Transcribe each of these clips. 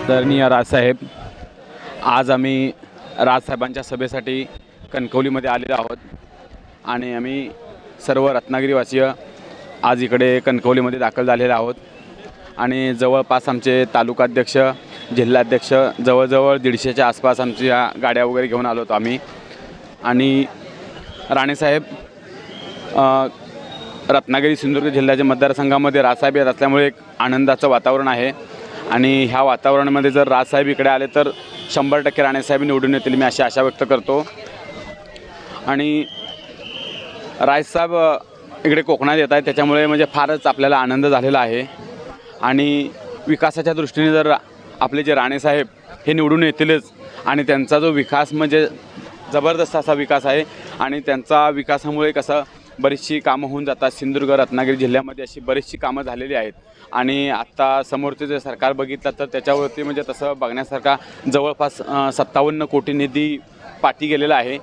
आदरणीय राजसाहेब आज आम्ही राजसाहेबांच्या सभेसाठी कणकवलीमध्ये आलेलो आहोत आणि आम्ही सर्व रत्नागिरीवासीय आज इकडे कणकवलीमध्ये दाखल झालेले आहोत. आणि जवळपास आमचे तालुकाध्यक्ष जिल्हाध्यक्ष जवळजवळ दीडशेच्या आसपास आमच्या गाड्या वगैरे घेऊन आलो होतो आम्ही. आणि राणेसाहेब रत्नागिरी सिंधुदुर्ग जिल्ह्याच्या मतदारसंघामध्ये राजसाहेब येत असल्यामुळे एक आनंदाचं वातावरण आहे. आणि ह्या वातावरणामध्ये जर राजसाहेब इकडे आले तर शंभर टक्के राणेसाहेब निवडून येतील मी अशी आशा व्यक्त करतो. आणि राजसाहेब इकडे कोकणात येत आहेत त्याच्यामुळे म्हणजे फारच आपल्याला आनंद झालेला आहे. आणि विकासाच्या दृष्टीने जर आपले जे राणेसाहेब हे निवडून येतीलच आणि त्यांचा जो विकास म्हणजे जबरदस्त असा विकास आहे आणि त्यांचा विकासामुळे कसं बरीचशी कामं होऊन जातात. सिंधुदुर्ग रत्नागिरी जिल्ह्यामध्ये अशी बरीचशी कामं झालेली आहेत. आणि आत्ता समोरचे जे सरकार बघितलं तर त्याच्यावरती म्हणजे तसं बघण्यासारखा जवळपास सत्तावन्न कोटी निधी पाठी गेलेला आहे.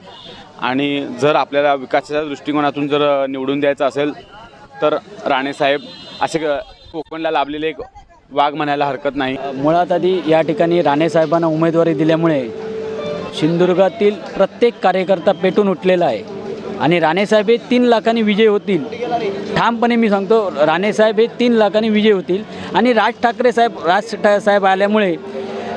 आणि जर आपल्याला विकासाच्या दृष्टिकोनातून जर निवडून द्यायचं असेल तर राणेसाहेब असे कोकणला लाभलेले एक वाघ म्हणायला हरकत नाही. मुळात आधी या ठिकाणी राणेसाहेबांना उमेदवारी दिल्यामुळे सिंधुदुर्गातील प्रत्येक कार्यकर्ता पेटून उठलेला आहे. आणि राणेसाहेब हे तीन लाखांनी विजय होतील. ठामपणे मी सांगतो राणेसाहेब हे तीन लाखांनी विजय होतील. आणि राज ठाकरे साहेब राज ठा साहेब आल्यामुळे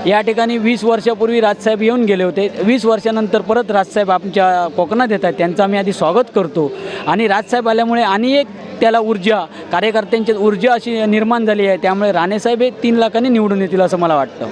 या ठिकाणी वीस वर्षापूर्वी राजसाहेब येऊन गेले होते. वीस वर्षानंतर परत राजसाहेब आमच्या कोकणात येत आहेत त्यांचं आम्ही आधी स्वागत करतो. आणि राजसाहेब आल्यामुळे आणि एक त्याला ऊर्जा कार्यकर्त्यांची ऊर्जा अशी निर्माण झाली आहे. त्यामुळे राणेसाहेब हे तीन लाखांनी निवडून येतील असं मला वाटतं.